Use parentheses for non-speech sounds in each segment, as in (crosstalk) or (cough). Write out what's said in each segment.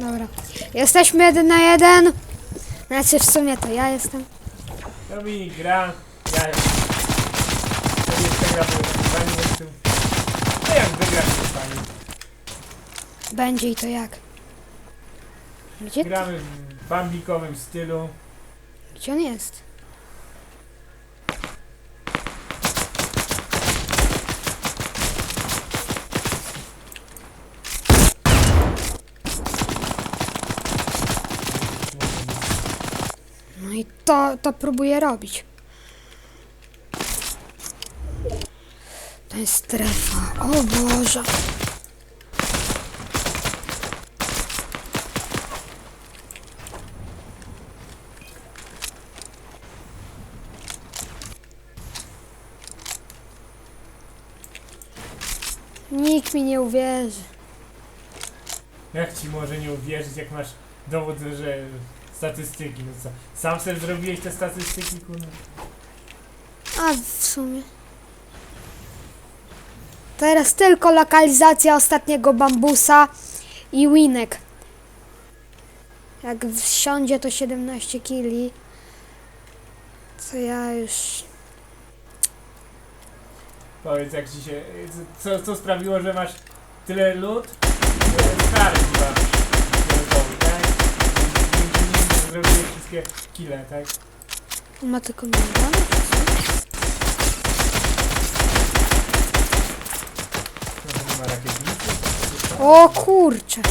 Dobra. Jesteśmy jeden na jeden. Znaczy w sumie to ja jestem. Dominik gra, ja to jeszcze gra, bo fajnie jestem. No jak wygrasz to fajnie. Będzie i to jak. Gdzie, Gramy w bambikowym stylu. gdzie on jest? No to, to próbuję robić. To jest strefa. O Boże. Nikt mi nie uwierzy. Jak ci może nie uwierzyć, jak masz dowód, że statystyki, no co? Sam sobie zrobiłeś te statystyki, kurwa? A w sumie. Teraz tylko lokalizacja ostatniego bambusa i winek. Jak wsiądzie to 17 kili. Co ja już. Powiedz, jak ci się... Co, co sprawiło, że masz tyle lód? Stary chyba. Wszystkie kile, tak? Ma tylko ma rakietnicy? O kurcze.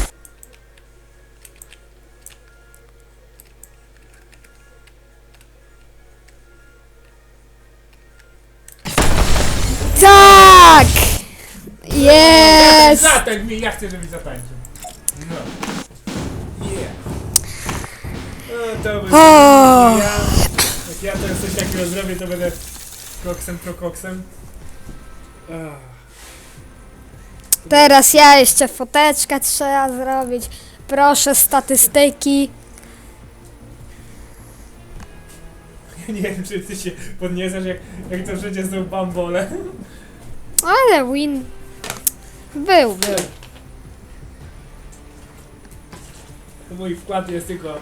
Tak! Jest! Zatańcz mi, ja chcę, żebyś zatańczył. No. No to by... O! Ja, jak ja teraz coś takiego zrobię, to będę koksem prokoksem. Ach. Teraz ja jeszcze foteczkę trzeba zrobić. Proszę statystyki. Ja nie wiem, czy ty się podniesiesz, jak, jak to życie z tą bambolę. Ale win. Był, był. Mój wkład jest tylko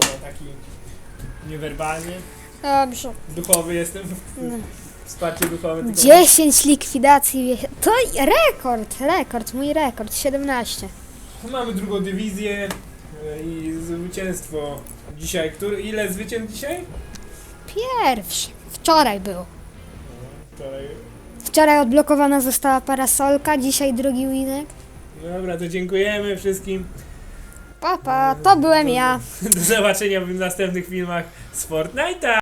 no, taki niewerbalny. Dobrze. Duchowy jestem. No. Wsparcie duchowe. Tylko 10 likwidacji. wie- To rekord, rekord, mój rekord. 17. Mamy drugą dywizję e, i zwycięstwo. Dzisiaj, który, ile zwycięstw dzisiaj? Pierwszy. Wczoraj był. Wczoraj. Wczoraj odblokowana została parasolka, dzisiaj drugi winek. Dobra, to dziękujemy wszystkim. Papa, to byłem ja. (laughs) Do zobaczenia w następnych filmach z Fortnite'a.